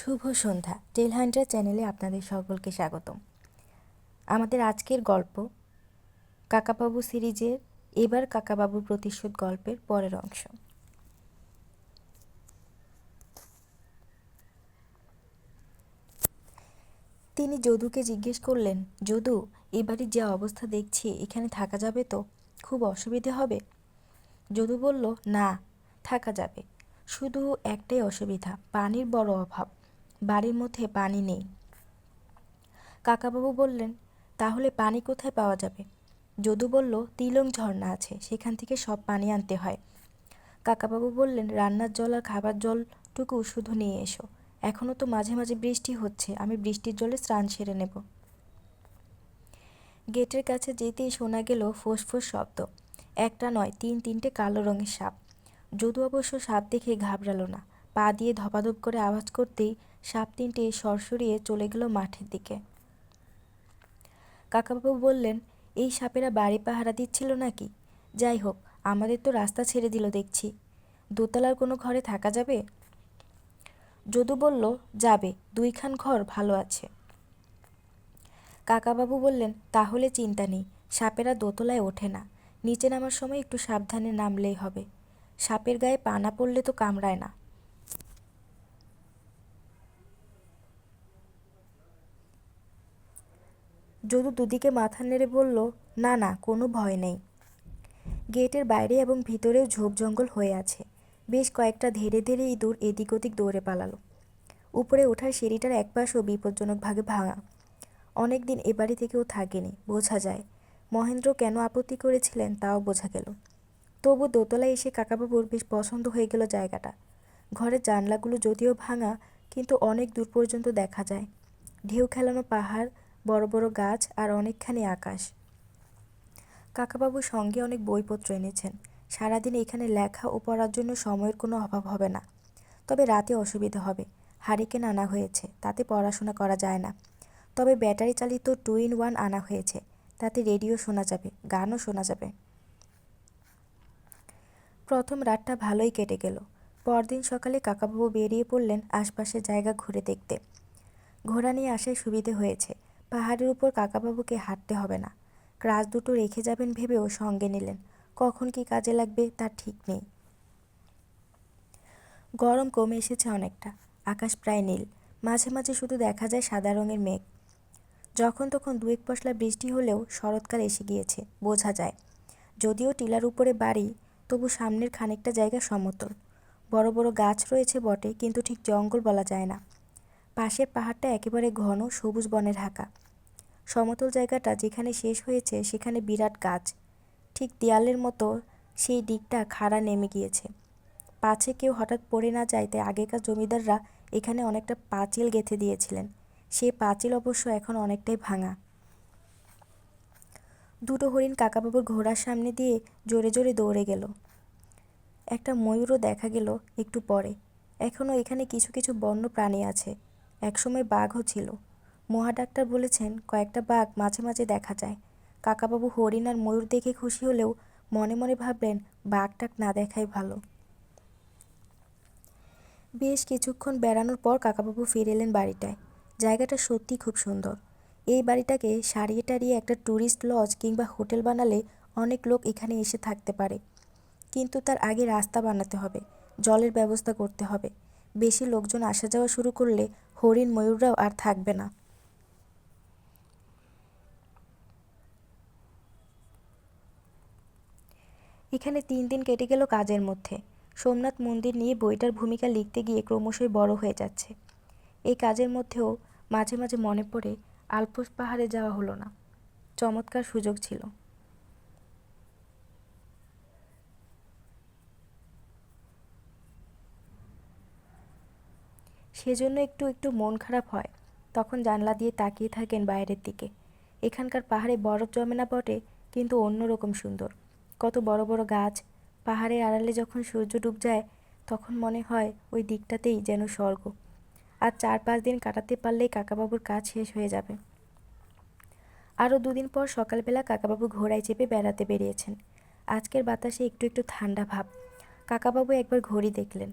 শুভ সন্ধ্যা। টেল Hunter চ্যানেলে আপনাদের সকলকে স্বাগতম। আমাদের আজকের গল্প কাকাবাবু সিরিজের এবার কাকাবাবুর প্রতিশোধ গল্পের পরের অংশ। তিনি যদুকে জিজ্ঞেস করলেন, যদু এবারই যে অবস্থা দেখছি, এখানে থাকা যাবে তো? খুব অসুবিধে হবে? যদু বলল, না, থাকা যাবে। শুধু একটাই অসুবিধা, পানির বড় অভাব। বাড়ির মধ্যে পানি নেই। কাকাবাবু বললেন, তাহলে পানি কোথায় পাওয়া যাবে? যদু বলল, তিলং ঝর্ণা আছে, সেখান থেকে সব পানি আনতে হয়। কাকাবাবু বললেন, রান্নার জল আর খাবার জলটুকু শুধু নিয়ে এসো। এখনও তো মাঝে মাঝে বৃষ্টি হচ্ছে, আমি বৃষ্টির জলে স্নান সেরে নেব। গেটের কাছে যেতেই শোনা গেল ফোঁস শব্দ। একটা নয়, তিন তিনটে কালো রঙের সাপ। যদু অবশ্য সাপ দেখে ঘাবড়ালো না। পা দিয়ে ধপাধপ করে আওয়াজ করতেই সাপ তিনটে সরসরিয়ে চলে গেল মাঠের দিকে। কাকাবাবু বললেন, এই সাপেরা বাড়ি পাহারা দিচ্ছিল নাকি? যাই হোক, আমাদের তো রাস্তা ছেড়ে দিল দেখছি। দোতলার কোনো ঘরে থাকা যাবে? যদু বলল, যাবে, দুইখান ঘর ভালো আছে। কাকাবাবু বললেন, তাহলে চিন্তা নেই, সাপেরা দোতলায় ওঠে না। নিচে নামার সময় একটু সাবধানে নামলেই হবে। সাপের গায়ে পানা পড়লে তো কামড়ায় না। যদু দুদিকে মাথা নেড়ে বলল, না না, কোনো ভয় নেই। গেটের বাইরে এবং ভিতরেও ঝোপ জঙ্গল হয়ে আছে। বেশ কয়েকটা ধীরে ধীরে ইঁদুর এদিক ওদিক দৌড়ে পালালো। উপরে ওঠার সিঁড়িটার এক পাশও বিপজ্জনকভাবে ভাঙা। অনেক দিন এ বাড়িতে কেউ থাকেনি, বোঝা যায়। মহেন্দ্র কেন আপত্তি করেছিলেন তাও বোঝা গেল। তবু দোতলায় এসে কাকাবাবুর বেশ পছন্দ হয়ে গেল জায়গাটা। ঘরের জানলাগুলো যদিও ভাঙা, কিন্তু অনেক দূর পর্যন্ত দেখা যায়। ঢেউ খেলানো পাহাড় বড় বড় গাছ আর অনেকখানি আকাশ। কাকাবাবুর সঙ্গে অনেক বইপত্র এনেছেন। সারাদিন এখানে লেখা ও পড়ার জন্য সময়ের কোনো অভাব হবে না। তবে রাতে অসুবিধা হবে। হারিকেন আনা হয়েছে, তাতে পড়াশোনা করা যায় না। তবে ব্যাটারি চালিত টু ইন ওয়ান আনা হয়েছে, তাতে রেডিও শোনা যাবে, গানও শোনা যাবে। প্রথম রাতটা ভালোই কেটে গেল। পরদিন সকালে কাকাবাবু বেরিয়ে পড়লেন আশপাশের জায়গা ঘুরে দেখতে। ঘোড়া নিয়ে আসায় সুবিধে হয়েছে। পাহাড়ের উপর কাকাবাবুকে হাঁটতে হবে না। ক্রাস দুটো রেখে যাবেন ভেবেও সঙ্গে নিলেন। কখন কি কাজে লাগবে তার ঠিক নেই। গরম কমে এসেছে অনেকটা। আকাশ প্রায় নীল। মাঝে মাঝে শুধু দেখা যায় সাদা রঙের মেঘ। যখন তখন দু এক পশলা বৃষ্টি হলেও শরৎকাল এসে গিয়েছে, বোঝা যায়। যদিও টিলার উপরে বাড়ি, তবু সামনের খানিকটা জায়গা সমতল। বড় বড় গাছ রয়েছে বটে, কিন্তু ঠিক জঙ্গল বলা যায় না। পাশের পাহাড়টা একেবারে ঘন, সবুজ বনে ঢাকা সমতল জায়গাটা যেখানে শেষ হয়েছে সেখানে বিরাট গাছ। ঠিক দেয়ালের মতো সেই দিকটা খাড়া নেমে গিয়েছে। পাছে কেউ হঠাৎ পড়ে না যায় তাই আগেকার জমিদাররা এখানে অনেকটা পাঁচিল গেঁথে দিয়েছিলেন। সে পাঁচিল অবশ্য এখন অনেকটাই ভাঙা। দুটো হরিণ কাকাবাবুর ঘোড়ার সামনে দিয়ে জোরে জোরে দৌড়ে গেল। একটা ময়ূরও দেখা গেল একটু পরে। এখনও এখানে কিছু কিছু বন্য প্রাণী আছে। একসময় বাঘও ছিল। মহা ডাক্তার বলেছেন, কয়েকটা বাঘ মাঝে মাঝে দেখা যায়। কাকাবাবু হরিণ আর ময়ূর দেখে খুশি হলেও মনে মনে ভাবলেন, বাঘটাক না দেখাই ভালো। বেশ কিছুক্ষণ বেড়ানোর পর কাকাবাবু ফিরে এলেন বাড়িটায়। জায়গাটা সত্যি খুব সুন্দর। এই বাড়িটাকে সারিয়ে টারিয়ে একটা ট্যুরিস্ট লজ কিংবা হোটেল বানালে অনেক লোক এখানে এসে থাকতে পারে। কিন্তু তার আগে রাস্তা বানাতে হবে, জলের ব্যবস্থা করতে হবে। বেশি লোকজন আসা যাওয়া শুরু করলে হরিণ ময়ূররাও আর থাকবে না। এখানে তিন দিন কেটে গেল কাজের মধ্যে। সোমনাথ মন্দির নিয়ে বইটার ভূমিকা লিখতে গিয়ে ক্রমশই বড় হয়ে যাচ্ছে। এই কাজের মধ্যেও মাঝে মাঝে মনে পড়ে, আলপোস পাহাড়ে যাওয়া হলো না। চমৎকার সুযোগ ছিল। সেজন্য একটু একটু মন খারাপ হয়। তখন জানলা দিয়ে তাকিয়ে থাকেন বাইরের দিকে। এখানকার পাহাড়ে বরফ জমে না বটে, কিন্তু অন্যরকম সুন্দর। কত বড় বড় গাছ। পাহাড়ের আড়ালে যখন সূর্য ডুব যায়, তখন মনে হয় ওই দিকটাতেই যেন স্বর্গ। আর চার পাঁচ দিন কাটাতে পারলেই কাকাবাবুর কাজ শেষ হয়ে যাবে। আরও দুদিন পর সকালবেলা কাকাবাবু ঘোড়ায় চেপে বেড়াতে বেরিয়েছেন। আজকের বাতাসে একটু একটু ঠান্ডা ভাব। কাকাবাবু একবার ঘড়ি দেখলেন।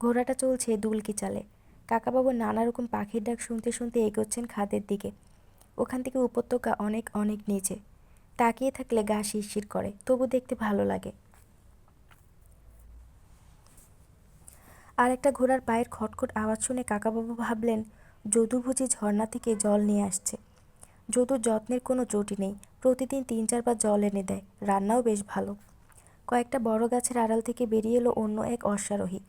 ঘোড়াটা চলছে দুলকি চালে। কাকাবাবু নানা রকম পাখির ডাক শুনতে শুনতে এগোচ্ছেন খাদের দিকে। ওখান থেকে উপত্যকা অনেক অনেক নিচে। তাকিয়ে থাকলে গা শিরশির করে, তবু দেখতে ভালো লাগে। আর একটা ঘোড়ার পায়ের খটখট আওয়াজ শুনে কাকাবাবু ভাবলেন যদু বুঝি ঝর্ণা থেকে জল নিয়ে আসছে। যদুর যত্নের কোনো চটি নেই, প্রতিদিন তিন চারবার জল এনে দেয়, রান্নাও বেশ ভালো। কয়েকটা বড় গাছের আড়াল থেকে বেরিয়ে এলো অন্য এক অশ্বারোহী।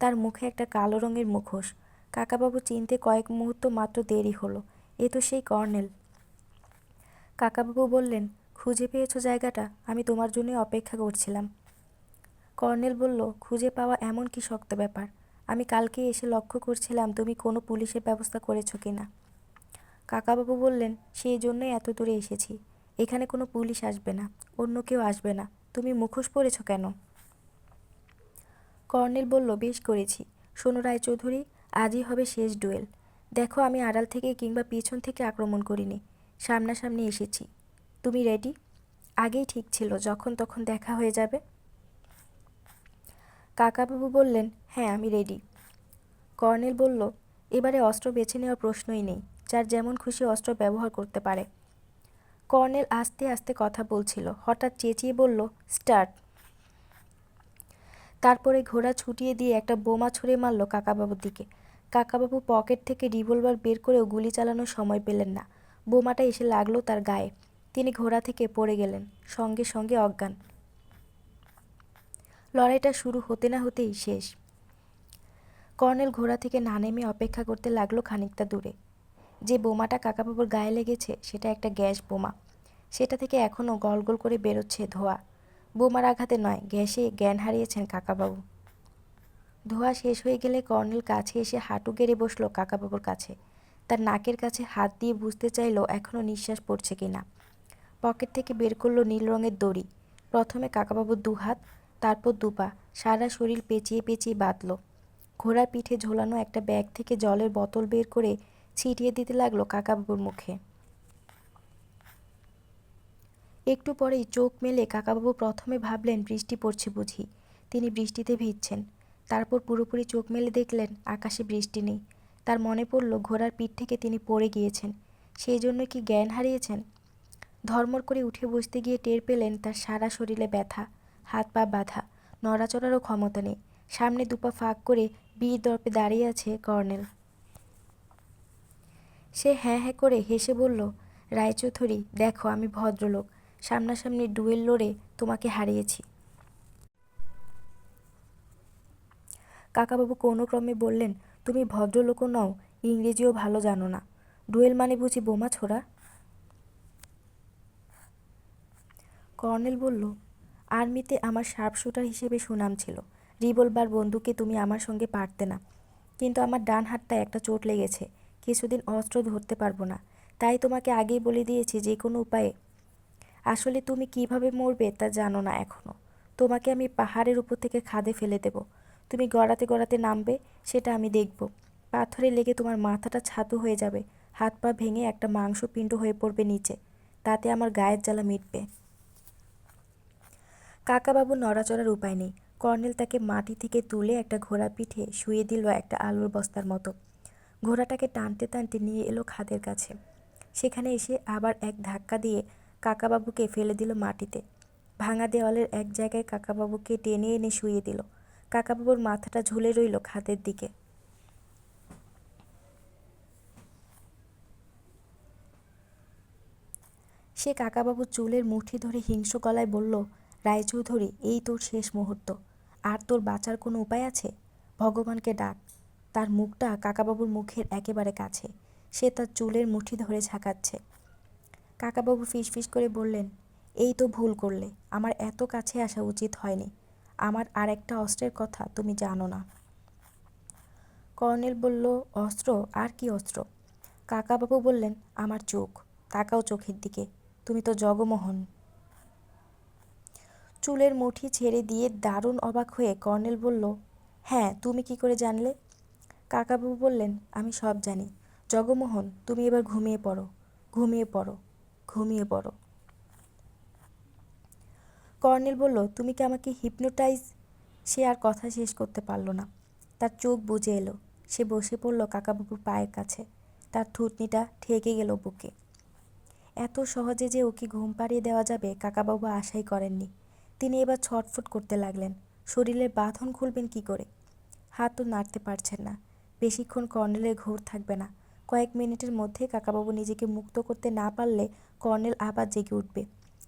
তার মুখে একটা কালো রঙের মুখোশ। কাকাবাবু চিনতে কয়েক মুহূর্ত মাত্র দেরি হলো, এ তো সেই কর্নেল। কাকাবাবু বললেন খুঁজে পেয়েছ জায়গাটা? আমি তোমার জন্য অপেক্ষা করছিলাম। কর্নেল বলল, খুঁজে পাওয়া এমন কি শক্ত ব্যাপার? আমি কালকে এসে লক্ষ্য করছিলাম তুমি কোনো পুলিশের ব্যবস্থা করেছ কি না। কাকাবাবু বললেন, সেই জন্যই এত দূরে এসেছি। এখানে কোনো পুলিশ আসবে না, অন্য কেউ আসবে না। তুমি মুখোশ পরেছ কেন? কর্নেল বলল, বেশ করেছি। শোনো রায়চৌধুরী, আজই হবে শেষ ডুয়েল। দেখো আমি আড়াল থেকে কিংবা পিছন থেকে আক্রমণ করিনি। সামনাসামনি এসেছি। তুমি রেডি আগেই ঠিক ছিল, যখন তখন দেখা হয়ে যাবে। কাকাবাবু বললেন হ্যাঁ আমি রেডি কর্নেল বলল, এবারে অস্ত্র বেছে নেওয়ার প্রশ্নই নেই, যার যেমন খুশি অস্ত্র ব্যবহার করতে পারে। কর্নেল আস্তে আস্তে কথা বলছিল, হঠাৎ চেঁচিয়ে বলল, স্টার্ট! তারপরে ঘোড়া ছুটিয়ে দিয়ে একটা বোমা ছুঁড়ে মারল কাকাবাবুর দিকে। কাকাবাবু পকেট থেকে রিভলভার বের করেও গুলি চালানোর সময় পেলেন না। বোমাটা এসে লাগল তার গায়ে। তিনি ঘোড়া থেকে পড়ে গেলেন, সঙ্গে সঙ্গে অজ্ঞান। লড়াইটা শুরু হতে না হতেই শেষ। কর্নেল ঘোড়া থেকে না নেমে অপেক্ষা করতে লাগল খানিকটা দূরে। যে বোমাটা কাকাবাবুর গায়ে লেগেছে, সেটা একটা গ্যাস বোমা। সেটা থেকে এখনও গল গল করে বেরোচ্ছে ধোঁয়া। বোমার আঘাতে নয়, গ্যাসে জ্ঞান হারিয়েছেন কাকাবাবু। ধোঁয়া শেষ হয়ে গেলে কর্নেল কাছে এসে হাঁটু গেড়ে বসল কাকাবাবুর কাছে। তার নাকের কাছে হাত দিয়ে বুঝতে চাইলো এখনও নিঃশ্বাস পড়ছে কি না পকেট থেকে বের করল নীল রঙের দড়ি। প্রথমে কাকাবাবুর দু হাত, তারপর দুপা সারা শরীর পেঁচিয়ে পেঁচিয়ে বাঁধল। ঘোড়ার পিঠে ঝোলানো একটা ব্যাগ থেকে জলের বোতল বের করে ছিটিয়ে দিতে লাগল কাকাবাবুর মুখে। একটু পরেই চোখ মেলে কাকাবাবু প্রথমে ভাবলেন, বৃষ্টি পড়ছে বুঝি। তিনি বৃষ্টিতে ভিজছেন। তারপর পুরোপুরি চোখ মেলে দেখলেন, আকাশে বৃষ্টি নেই। তার মনে পড়ল, ঘোড়ার পিঠ থেকে তিনি পড়ে গিয়েছেন। সেই জন্য কি জ্ঞান হারিয়েছেন? ধর্মর করে উঠে বসতে গিয়ে টের পেলেন তার সারা শরীরে ব্যথা, হাত পা বাঁধা, নড়াচড়ারও ক্ষমতা নেই। সামনে দুপা ফাঁক করে বীর দর্পে দাঁড়িয়ে আছে কর্নেল। সে হ্যাঁ হ্যাঁ করে হেসে বলল, রায়চৌধুরী, দেখো আমি ভদ্রলোক। সামনাসামনি ডুয়েল লড়ে তোমাকে হারিয়েছি। কাকাবাবু কোনো ক্রমে বললেন, তুমি ভদ্রলোকও নও, ইংরেজিও ভালো জানো না। ডুয়েল মানে বুঝি বোমা ছোড়া? কর্নেল বলল, আর্মিতে আমার শার্প শুটার হিসেবে সুনাম ছিল। রিভলভার বন্দুকে তুমি আমার সঙ্গে পারতে না। কিন্তু আমার ডান হাতটায় একটা চোট লেগেছে। কিছুদিন অস্ত্র ধরতে পারব না। তাই তোমাকে আগেই বলে দিয়েছি যে কোনো উপায়ে। আসলে তুমি কীভাবে মরবে তা জানো না এখনও তোমাকে আমি পাহাড়ের উপর থেকে খাদে ফেলে দেব। তুমি গড়াতে গড়াতে নামবে, সেটা আমি দেখব। পাথরে লেগে তোমার মাথাটা ছাতু হয়ে যাবে। হাত পা ভেঙে একটা মাংসপিণ্ড হয়ে পড়বে নিচে। তাতে আমার গায়ের জ্বালা মিটবে। কাকাবাবু নড়াচড়ার উপায় নেই। কর্নেল তাকে মাটি থেকে তুলে একটা ঘোড়া পিঠে শুয়ে দিল একটা আলুর বস্তার মতো। ঘোড়াটাকে টানতে টানতে নিয়ে এলো খাদের কাছে। সেখানে এসে আবার এক ধাক্কা দিয়ে কাকাবাবুকে ফেলে দিল মাটিতে। ভাঙা দেওয়ালের এক জায়গায় কাকাবাবুকে টেনে এনে শুয়ে দিল। কাকাবাবুর মাথাটা ঝুলে রইল খাদের দিকে। সে কাকাবাবুর চুলের মুঠি ধরে হিংস্র গলায় বলল রায়চৌধুরী এই তোর শেষ মুহূর্ত। আর তোর বাঁচার কোনো উপায় আছে? ভগবানকে ডাক। তার মুখটা কাকাবাবুর মুখের একেবারে কাছে। সে তার চুলের মুঠি ধরে ঝাঁকাচ্ছে। কাকাবাবু ফিস ফিস করে বললেন, এই তো ভুল করলে। আমার এত কাছে আসা উচিত হয়নি। আমার আর একটা অস্ত্রের কথা তুমি জানো না। কর্নেল বলল, অস্ত্র? আর কি অস্ত্র? কাকাবাবু বললেন, আমার চোখ। তাকাও চোখের দিকে। তুমি তো জগমোহন। চুলের মুঠি ছেড়ে দিয়ে দারুণ অবাক হয়ে কর্নেল বলল হ্যাঁ তুমি কি করে জানলে? কাকাবাবু বললেন, আমি সব জানি। জগমোহন, তুমি এবার ঘুমিয়ে পড়ো ঘুমিয়ে পড়ো ঘুমিয়ে পড়ো। কর্নেল বলল, তুমি কি আমাকে হিপনোটাইজ সে আর কথা শেষ করতে পারল না। তার চোখ বুঝে এলো। সে বসে পড়ল কাকাবাবুর পায়ের কাছে। তার থুতনিটা ঠেকে গেল বুকে। এত সহজে যে ওকে ঘুম পাড়িয়ে দেওয়া যাবে, কাকাবাবু আশাই করেননি। তিনি এবার ছটফট করতে লাগলেন। শরীরের বাঁধন খুলবেন কি করে? হাত তো নাড়তে পারছেন না। বেশিক্ষণ কর্নেলের ঘোর থাকবে না। কয়েক মিনিটের মধ্যে কাকাবাবু নিজেকে মুক্ত করতে না পারলে কর্নেল আবার জেগে উঠবে।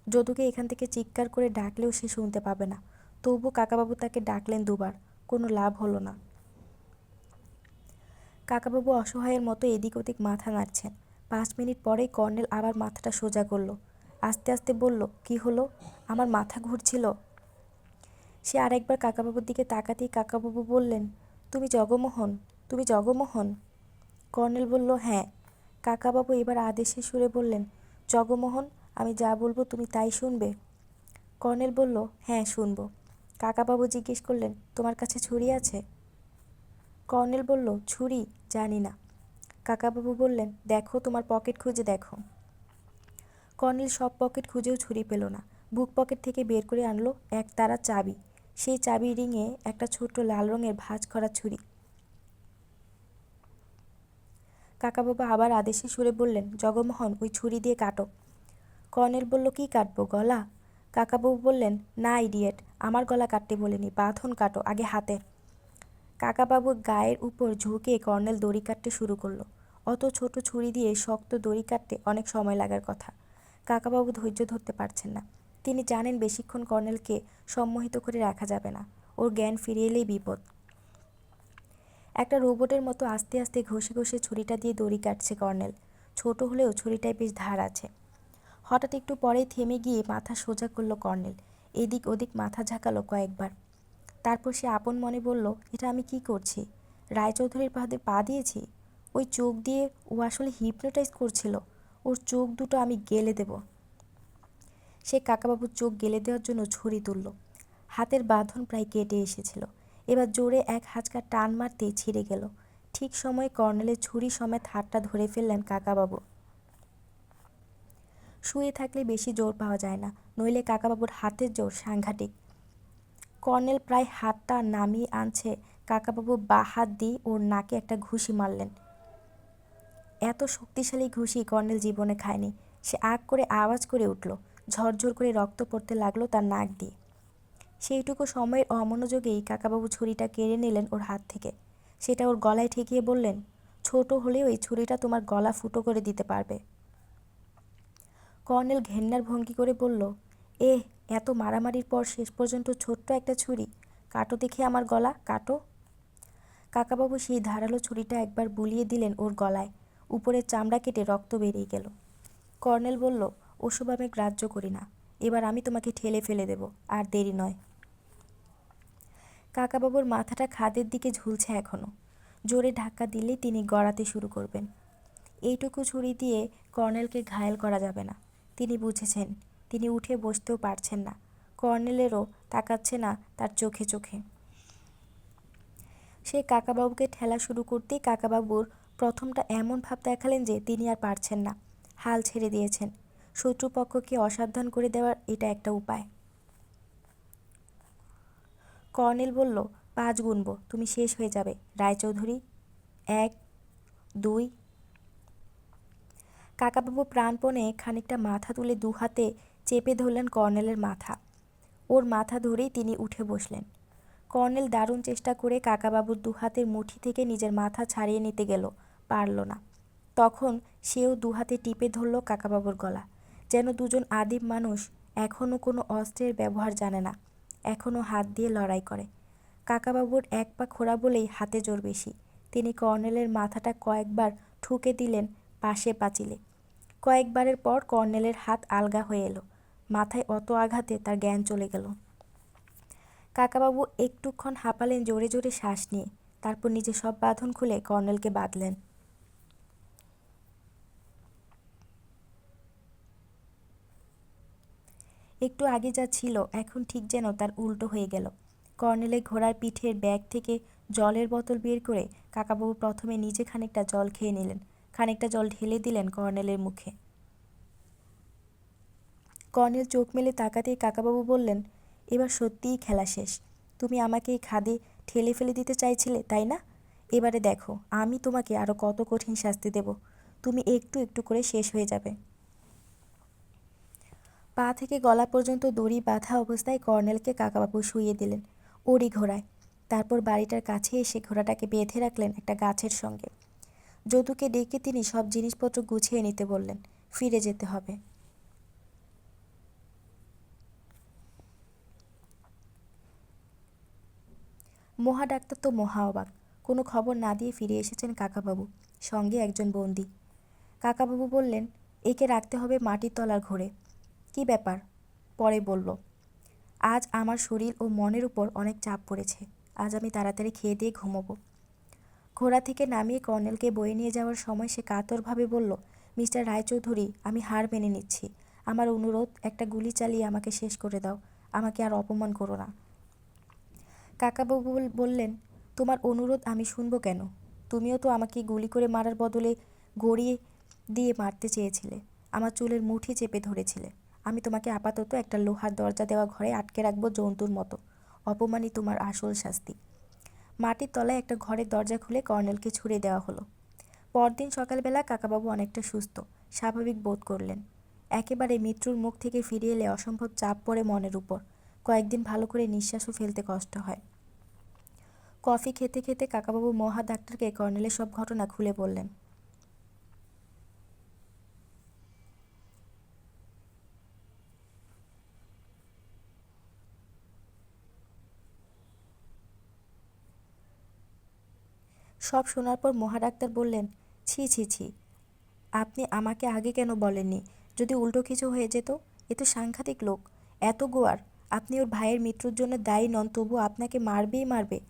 যদুকে এখান থেকে চিৎকার করে ডাকলেও সে শুনতে পাবে না। তবু কাকাবাবু তাকে ডাকলেন দুবার। কোনো লাভ হলো না। কাকাবাবু অসহায়ের মতো এদিক ওদিক মাথা নাড়ছেন। পাঁচ মিনিট পরেই কর্নেল আবার মাথাটা সোজা করল। আস্তে আস্তে বলল, কি হলো? আমার মাথা ঘুরছিল। সে আরেকবার কাকাবাবুর দিকে তাকাতেই কাকাবাবু বললেন, তুমি জগমোহন তুমি জগমোহন? কর্নেল বলল হ্যাঁ। কাকাবাবু এবার আদেশে সুরে বললেন, জগমোহন, আমি যা বলব তুমি তাই শুনবে। কর্নেল বলল হ্যাঁ শুনব। কাকাবাবু জিজ্ঞেস করলেন, তোমার কাছে ছুরি আছে? কর্নেল বলল, ছুরি? জানি না। কাকাবাবু বললেন, দেখো, তোমার পকেট খুঁজে দেখো। কর্নেল সব পকেট খুঁজেও ছুরি পেল না। বুক পকেট থেকে বের করে আনলো এক তারা চাবি। সেই চাবি রিংয়ে একটা ছোট্ট লাল রঙের ভাঁজ করা ছুরি। কাকাবাবু আবার আদেশে সুরে বললেন, জগমোহন, ওই ছুরি দিয়ে কাটো। কর্নেল বলল, কি কাটবো, গলা? কাকাবাবু বললেন, না, ইডিয়েট, আমার গলা কাটতে বলিনি, বাঁধন কাটো, আগে হাতে। কাকাবাবুর গায়ের উপর ঝুঁকে কর্নেল দড়ি কাটতে শুরু করল। অত ছোট ছুরি দিয়ে শক্ত দড়ি কাটতে অনেক সময় লাগার কথা। কাকাবাবু ধৈর্য ধরতে পারছেন না। তিনি জানেন বেশিক্ষণ কর্নেলকে সম্মোহিত করে রাখা যাবে না। ওর জ্ঞান ফিরিয়ে এলেই বিপদ। একটা রোবটের মতো আস্তে আস্তে ঘষে ঘষে ছুরিটা দিয়ে দড়ি কাটছে কর্নেল। ছোট হলেও ছুরিটায় বেশ ধার আছে। হঠাৎ একটু পরেই থেমে গিয়ে মাথা সোজা করল কর্নেল। এদিক ওদিক মাথা ঝাঁকালো কয়েকবার। তারপর সে আপন মনে বলল, এটা আমি কি করছি? রায়চৌধুরীর পাহাড়ে পা দিয়েছি? ওই চোখ দিয়ে ও আসলে হিপনোটাইজ করছিল। ওর চোখ দুটো আমি গেলে দেব। সে কাকাবাবুর চোখ গেলে দেওয়ার জন্য ছুরি তুলল। হাতের বাঁধন প্রায় কেটে এসেছিল। এবার জোরে এক হাঁচকা টান মারতেই ছিঁড়ে গেল। ঠিক সময় কর্নেলের ছুরি সমেত হাতটা ধরে ফেললেন কাকাবাবু। শুয়ে থাকলে বেশি জোর পাওয়া যায় না, নইলে কাকাবাবুর হাতের জোর সাংঘাতিক। কর্নেল প্রায় হাতটা নামিয়ে আনছে কাকাবাবু, বা হাত দিয়ে ওর নাকে একটা ঘুষি মারলেন। এত শক্তিশালী ঘুষি কর্নেল জীবনে খায়নি। সে আগ করে আওয়াজ করে উঠল, ঝরঝর করে রক্ত পড়তে লাগল তার নাক দিয়ে। সেইটুকু সময়ের অমনোযোগেই কাকাবাবু ছুরিটা কেড়ে নিলেন ওর হাত থেকে। সেটা ওর গলায় ঠেকিয়ে বললেন, ছোট হলেও এই ছুরিটা তোমার গলা ফুটো করে দিতে পারবে। কর্নেল ঘেন্নার ভঙ্গি করে বলল এ এত মারামারির পর শেষ পর্যন্ত ছোট্ট একটা ছুরি। কাটো দেখে আমার গলা, কাটো। কাকাবাবু সেই ধারালো ছুরিটা একবার বুলিয়ে দিলেন ওর গলায়। উপরের চামড়া কেটে রক্ত বেরিয়ে গেল। কর্নেল বলল, ওসব আমি গ্রাহ্য করি না। এবার আমি তোমাকে ঠেলে ফেলে দেব, আর দেরি নয়। কাকাবাবুর মাথাটা খাদের দিকে ঝুলছে এখনও জোরে ধাক্কা দিলেই তিনি গড়াতে শুরু করবেন। এইটুকু ছুরি দিয়ে কর্নেলকে ঘায়েল করা যাবে না। তিনি বুঝেছেন, তিনি উঠে বসতেও পারছেন না। কর্নেলেরও তাকাচ্ছে না তার চোখে চোখে। সে কাকাবাবুকে ঠেলা শুরু করতেই কাকাবাবুর প্রথমটা এমন ভাব দেখালেন যে তিনি আর পারছেন না। হাল ছেড়ে দিয়েছেন। শত্রুপক্ষকে অসাবধান করে দেওয়ার এটা একটা উপায়। কর্নেল বলল, পাঁচ গুনব, তুমি শেষ হয়ে যাবে, রায়চৌধুরী। এক, দুই। কাকাবাবু প্রাণপণে খানিকটা মাথা তুলে দু হাতে চেপে ধরলেন কর্নেলের মাথা। ওর মাথা ধরেই তিনি উঠে বসলেন। কর্নেল দারুণ চেষ্টা করে কাকাবাবুর দু হাতের মুঠি থেকে নিজের মাথা ছাড়িয়ে নিতে গেল। পারল না। তখন সেও দুহাতে টিপে ধরল কাকাবাবুর গলা। যেন দুজন আদিম মানুষ এখনও কোনো অস্ত্রের ব্যবহার জানে না। এখনও হাত দিয়ে লড়াই করে। কাকাবাবুর এক পা খোড়া বলেই হাতে জোর বেশি। তিনি কর্নেলের মাথাটা কয়েকবার ঠুকে দিলেন পাশে পাঁচিলে। কয়েকবারের পর কর্নেলের হাত আলগা হয়ে এলো। মাথায় অত আঘাতে তার জ্ঞান চলে গেল। কাকাবাবু একটুক্ষণ হাঁপালেন জোরে জোরে শ্বাস নিয়ে। তারপর নিজে সব বাঁধন খুলে কর্নেলকে বাঁধলেন। একটু আগে যা ছিল, এখন ঠিক যেন তার উল্টো হয়ে গেল। কর্নেলের ঘোড়ার পিঠের ব্যাগ থেকে জলের বোতল বের করে কাকাবাবু প্রথমে নিজে খানিকটা জল খেয়ে নিলেন। খানিকটা জল ঢেলে দিলেন কর্নেলের মুখে। কর্নেল চোখ মেলে তাকাতেই কাকাবাবু বললেন, এবার সত্যিই খেলা শেষ। তুমি আমাকে এই খাদে ঠেলে ফেলে দিতে চাইছিলে, তাই না? এবারে দেখো, আমি তোমাকে আরও কত কঠিন শাস্তি দেব। তুমি একটু একটু করে শেষ হয়ে যাবে। পা থেকে গলা পর্যন্ত দড়ি বাঁধা অবস্থায় কর্নেলকে কাকাবাবু শুইয়ে দিলেন ওরই ঘোড়ায়। তারপর বাড়িটার কাছে এসে ঘোড়াটাকে বেঁধে রাখলেন একটা গাছের সঙ্গে। যদুকে ডেকে তিনি সব জিনিসপত্র গুছিয়ে নিতে বললেন, ফিরে যেতে হবে। মহা ডাক্তার তো মহা অবাক, কোনো খবর না দিয়ে ফিরে এসেছেন কাকাবাবু, সঙ্গে একজন বন্দি। কাকাবাবু বললেন, একে রাখতে হবে মাটির তলার ঘরে কি ব্যাপার? পরে বলল, আজ আমার শরীর ও মনের উপর অনেক চাপ পড়েছে। আজ আমি তাড়াতাড়ি খেয়ে দিয়ে ঘুমোবো। ঘোড়া থেকে নামিয়ে কর্নেলকে বয়ে নিয়ে যাওয়ার সময় সে কাতরভাবে বলল, মিস্টার রায়চৌধুরী, আমি হার মেনে নিচ্ছি। আমার অনুরোধ, একটা গুলি চালিয়ে আমাকে শেষ করে দাও। আমাকে আর অপমান করো না। কাকাবাবু বল- বললেন, তোমার অনুরোধ আমি শুনব কেন? তুমিও তো আমাকে গুলি করে মারার বদলে গড়িয়ে দিয়ে মারতে চেয়েছিলে। আমার চুলের মুঠি চেপে ধরেছিলে। আমি তোমাকে আপাতত একটা লোহার দরজা দেওয়া ঘরে আটকে রাখব জন্তুর মতো। অপমানই তোমার আসল শাস্তি। মাটির তলায় একটা ঘরের দরজা খুলে কর্নেলকে ছুড়ে দেওয়া হলো। পরদিন সকালবেলা কাকাবাবু অনেকটা সুস্থ, স্বাভাবিক বোধ করলেন। একেবারে মৃত্যুর মুখ থেকে ফিরে এলে অসম্ভব চাপ পড়ে মনের উপর। কয়েকদিন ভালো করে নিঃশ্বাসও ফেলতে কষ্ট হয়। কফি খেতে খেতে কাকাবাবু মহা ডাক্তারকে কর্নেলের সব ঘটনা খুলে বললেন। সব শোনার পর মহা ডাক্তার বললেন, ছি ছি ছি। আপনি আমাকে আগে কেন বলেননি? যদি উল্টো কিছু হয়ে যেত, এ তো সাংঘাতিক লোক। এত গোয়ার, আপনি ওর ভাইয়ের মৃত্যুর জন্য দায়ী নন, তবু আপনাকে মারবেই মারবে।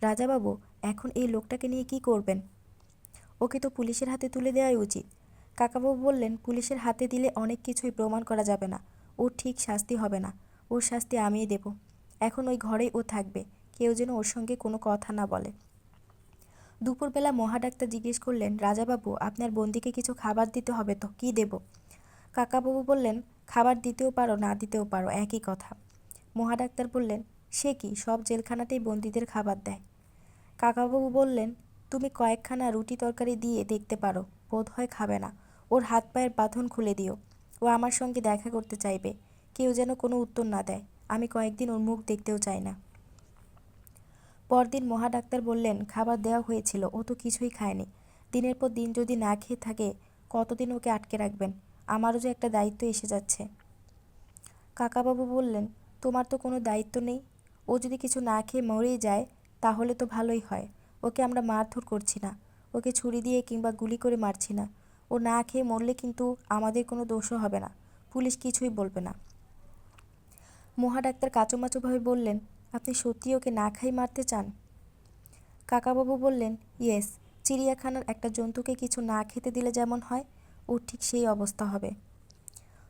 রাজাবাবু, এখন এই লোকটাকে নিয়ে কি করবেন? ওকে তো পুলিশের হাতে তুলে দেওয়াই উচিত। কাকাবাবু বললেন, পুলিশের হাতে দিলে অনেক কিছুই প্রমাণ করা যাবে না। ওর ঠিক শাস্তি হবে না। ওর শাস্তি আমিই দেব। এখন ওই ঘরেই ও থাকবে। কেউ যেন ওর সঙ্গে কোনো কথা না বলে। দুপুরবেলা মহা ডাক্তার জিজ্ঞেস করলেন, রাজাবাবু, আপনার বন্দিকে কিছু খাবার দিতে হবে তো, কী দেব? কাকাবাবু বললেন, খাবার দিতেও পারো, না দিতেও পারো, একই কথা। মহা ডাক্তার বললেন, সে কি, সব জেলখানাতেই বন্দীদের খাবার দেয়? কাকাবাবু বললেন, তুমি কয়েকখানা রুটি তরকারি দিয়ে দেখতে পারো বোধ হয় খাবে না। ওর হাত পায়ের বাঁধন খুলে দিও। ও আমার সঙ্গে দেখা করতে চাইবে। কেউ যেন কোনো উত্তর না দেয়। আমি কয়েকদিন ওর মুখ দেখতেও চাই না। পরদিন মহা ডাক্তার বললেন, খাবার দেওয়া হয়েছিল, ও তো কিছুই খায়নি। দিনের পর দিন যদি না খেয়ে থাকে, কতদিন ওকে আটকে রাখবেন? আমারও যে একটা দায়িত্ব এসে যাচ্ছে। কাকাবাবু বললেন, তোমার তো কোনো দায়িত্ব নেই। ও যদি কিছু না খেয়ে মরেই যায়, তাহলে তো ভালোই হয়। ওকে আমরা মারধর করছি না। ওকে ছুরি দিয়ে কিংবা গুলি করে মারছি না। ও না খেয়ে মরলে কিন্তু আমাদের কোনো দোষও হবে না। পুলিশ কিছুই বলবে না। মহা ডাক্তার কাচুমাচুভাবে বললেন আপনি সত্যি ওকে না খাই মারতে চান? কাকাবাবু বললেন, ইয়েস, চিড়িয়াখানার একটা জন্তুকে কিছু না খেতে দিলে যেমন হয়, ওর ঠিক সেই অবস্থা হবে।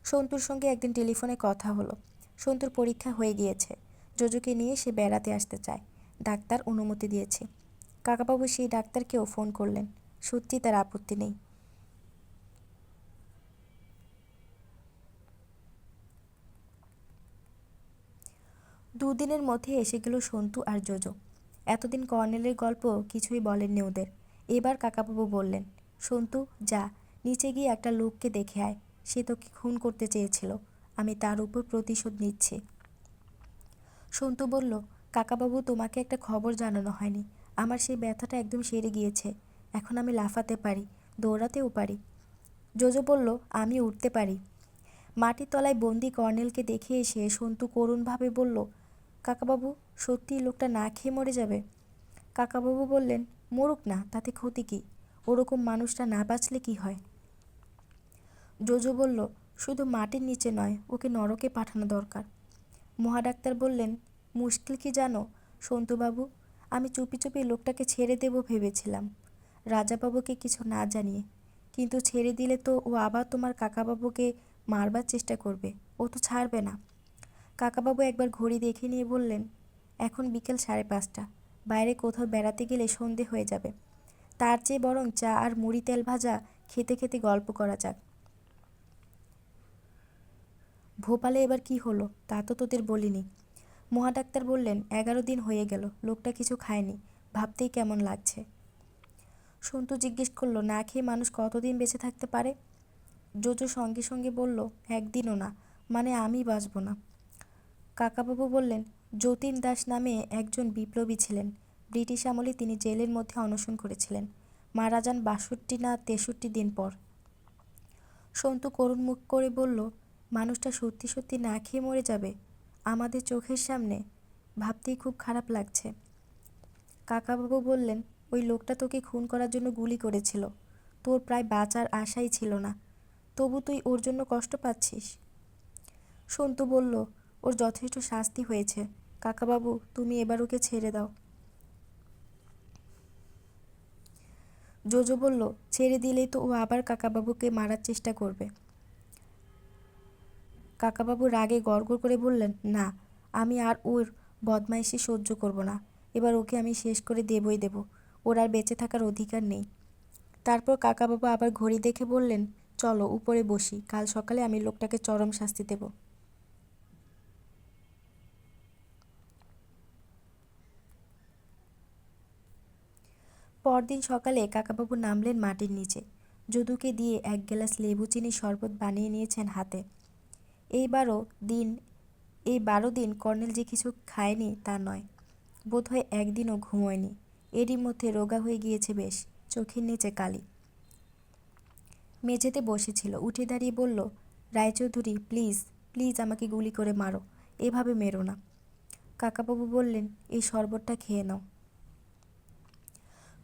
সন্তুর সঙ্গে একদিন টেলিফোনে কথা হলো। সন্তুর পরীক্ষা হয়ে গিয়েছে। জোজোকে নিয়ে সে বেড়াতে আসতে চায়। ডাক্তার অনুমতি দিয়েছে। কাকাবাবু সেই ডাক্তারকেও ফোন করলেন। সত্যি তার আপত্তি নেই। দুদিনের মধ্যে এসে গেল সন্তু আর জোজো। এতদিন কর্নেলের গল্প কিছুই বলেননি ওদের। এবার কাকাবাবু বললেন, সন্তু, যা, নিচে গিয়ে একটা লোককে দেখে আয়। সে তোকে খুন করতে চেয়েছিল। আমি তার উপর প্রতিশোধ নিচ্ছি। সন্তু বলল, কাকাবাবু, তোমাকে একটা খবর জানানো হয়নি। আমার সেই ব্যথাটা একদম সেরে গিয়েছে। এখন আমি লাফাতে পারি, দৌড়াতেও পারি। জোজো বলল, আমি উঠতে পারি। মাটির তলায় বন্দি কর্নেলকে দেখে এসে সন্তু করুণভাবে বলল কাকাবাবু সত্যিই লোকটা না খেয়ে মরে যাবে? কাকাবাবু বললেন, মরুক না, তাতে ক্ষতি কী? ওরকম মানুষটা না বাঁচলে কি হয়? জোজো বলল, শুধু মাটির নিচে নয়, ওকে নরকে পাঠানো দরকার। মহাডাক্তার বললেন, মুশকিল কি জানো? সন্তুবাবু, আমি চুপি চুপি লোকটাকে ছেড়ে দেব ভেবেছিলাম। রাজাবাবুকে কিছু না জানিয়ে, কিন্তু ছেড়ে দিলে তো ও আবার তোমার কাকাবাবুকে মারবার চেষ্টা করবে, ও তো ছাড়বে না। কাকাবাবু একবার ঘড়ি দেখে নিয়ে বললেন, এখন বিকেল সাড়ে পাঁচটা। বাইরে কোথাও বেড়াতে গেলে সন্ধে হয়ে যাবে। তার চেয়ে বরং চা আর মুড়ি তেল ভাজা খেতে খেতে গল্প করা যাক। ভোপালে এবার কি হলো, তা তো তোদের বলিনি। মহাডাক্তার বললেন, এগারো দিন হয়ে গেল, লোকটা কিছু খায়নি। ভাবতেই কেমন লাগছে? সন্তু জিজ্ঞেস করল, না খেয়ে মানুষ কতদিন বেঁচে থাকতে পারে? জোজো সঙ্গে সঙ্গে বলল, একদিনও না। মানে আমি বাঁচব না। কাকাবাবু বললেন, যতীন দাস নামে একজন বিপ্লবী ছিলেন। ব্রিটিশ আমলে তিনি জেলের মধ্যে অনশন করেছিলেন। মারা যান বাষট্টি না তেষট্টি দিন পর। সন্তু করুণ মুখ করে বলল, মানুষটা সত্যি সত্যি না খেয়ে মরে যাবে? আমাদের চোখের সামনে? ভাবতেই খুব খারাপ লাগছে। কাকাবাবু বললেন, ওই লোকটা তোকে খুন করার জন্য গুলি করেছিল। তোর প্রায় বাঁচার আশাই ছিল না। তবু তুই ওর জন্য কষ্ট পাচ্ছিস? সন্তু বলল ওর যথেষ্ট শাস্তি হয়েছে। কাকাবাবু, তুমি এবার ওকে ছেড়ে দাও। জোজো বলল, ছেড়ে দিলেই তো ও আবার কাকাবাবুকে মারার চেষ্টা করবে। কাকাবাবু রাগে গড়গড় করে বললেন, না, আমি আর ওর বদমাইশি সহ্য করব না। এবার ওকে আমি শেষ করে দেবই দেব। ওর আর বেঁচে থাকার অধিকার নেই। তারপর কাকাবাবু আবার ঘড়ি দেখে বললেন, চলো, উপরে বসি। কাল সকালে আমি লোকটাকে চরম শাস্তি দেব। পরদিন সকালে কাকাবাবু নামলেন মাটির নিচে। যদুকে দিয়ে এক গ্লাস লেবু চিনি শরবত বানিয়ে নিয়েছেন হাতে। এইবারও দিন এই বারো দিন কর্নেল যে কিছু খায়নি তা নয়, বোধহয় একদিনও ঘুমোয়নি। এরই মধ্যে রোগা হয়ে গিয়েছে বেশ, চোখের নিচে কালি। মেঝেতে বসেছিল, উঠে দাঁড়িয়ে বলল, রায়চৌধুরী, প্লিজ প্লিজ আমাকে গুলি করে মারো, এভাবে মেরো না। কাকাবাবু বললেন, এই শরবতটা খেয়ে নাও।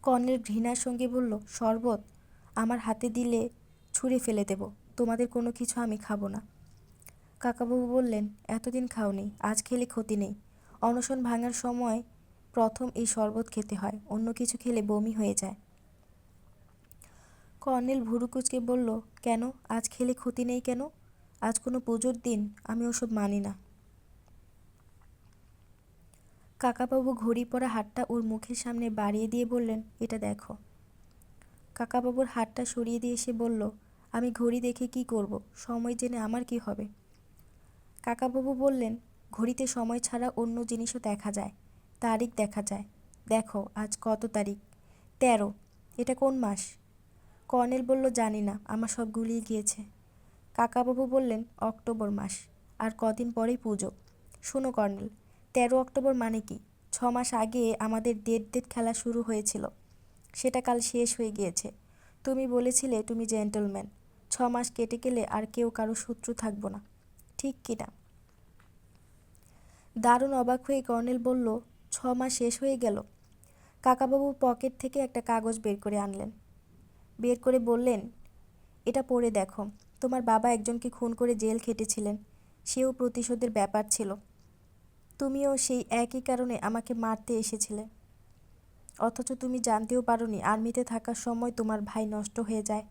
কর্নেল ঘৃণার সঙ্গে বলল, শরবত, আমার হাতে দিলে ছুঁড়ে ফেলে দেব, তোমাদের কোনো কিছু আমি খাব না। কাকাবাবু বললেন, এতদিন খাওনি, আজ খেলে ক্ষতি নেই। অনশন ভাঙার সময় প্রথম এই শরবত খেতে হয়, অন্য কিছু খেলে বমি হয়ে যায়। কর্নেল ভুরুকুচকে বলল, কেন? আজ খেলে ক্ষতি নেই কেন? আজ কোনো পুজোর দিন, আমি ওসব মানি না। কাকাবাবু ঘড়ি পরা হাতটা ওর মুখের সামনে বাড়িয়ে দিয়ে বললেন, এটা দেখো। কাকাবাবুর হাতটা সরিয়ে দিয়ে এসে বলল, আমি ঘড়ি দেখে কি করব? সময় জেনে আমার কি হবে? কাকাবাবু বললেন, ঘড়িতে সময় ছাড়া অন্য জিনিসও দেখা যায়। তারিখ দেখা যায়। দেখো, আজ কত তারিখ? তেরো। এটা কোন মাস? কর্নেল বলল, জানি না, আমার সব গুলিয়ে গিয়েছে। কাকাবাবু বললেন, অক্টোবর মাস। আর কদিন পরেই পুজো। শোনো কর্নেল তেরো অক্টোবর মানে কি? ছ মাস আগে আমাদের ডেট ডেট খেলা শুরু হয়েছিল। সেটা কাল শেষ হয়ে গিয়েছে। তুমি বলেছিলে তুমি জেন্টলম্যান ছ মাস কেটে গেলে আর কেউ কারও শত্রু থাকব না। ঠিক কিনা দারুণ অবাক হয়ে কর্নেল বলল, ছ মাস শেষ হয়ে গেল। কাকাবাবু পকেট থেকে একটা কাগজ বের করে আনলেন। বের করে বললেন, এটা পড়ে দেখো। তোমার বাবা একজনকে খুন করে জেল খেটেছিলেন। সেও প্রতিশোধের ব্যাপার ছিল। তুমিও সেই একই কারণে আমাকে মারতে এসেছিলে। অথচ তুমি জানতেও পারোনি আর্মিতে থাকার সময় তোমার ভাই নষ্ট হয়ে যায়।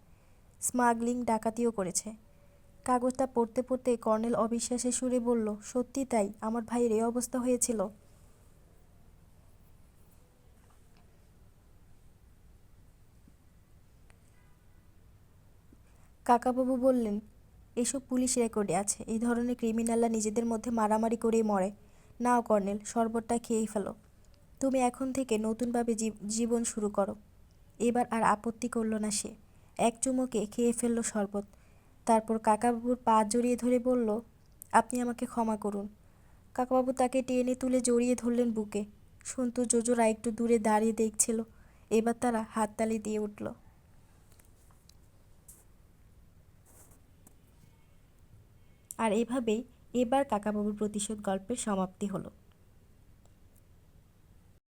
স্মাগলিং ডাকাতিও করেছে। কাগজটা পড়তে পড়তে কর্নেল অবিশ্বাসের সুরে বলল, সত্যি তাই, আমার ভাইয়ের এই অবস্থা হয়েছিল। কাকাবাবু বললেন, এসব পুলিশ রেকর্ডে আছে। এই ধরনের ক্রিমিনালরা নিজেদের মধ্যে মারামারি করেই মরে। নাও কর্নেল, শরবতটা খেয়েই ফেলো। তুমি এখন থেকে নতুনভাবে জীবন শুরু করো। এবার আর আপত্তি করল না সে। এক চুমুকে খেয়ে ফেলল শরবত। তারপর কাকাবাবুর পা জড়িয়ে ধরে বলল, আপনি আমাকে ক্ষমা করুন। কাকাবাবু তাকে টেনে তুলে জড়িয়ে ধরলেন বুকে। সন্তু জোজোরা একটু দূরে দাঁড়িয়ে দেখছিল। এবার তারা হাততালি দিয়ে উঠল। আর এভাবেই এবার কাকাবাবুর প্রতিশোধ গল্পের সমাপ্তি হলো।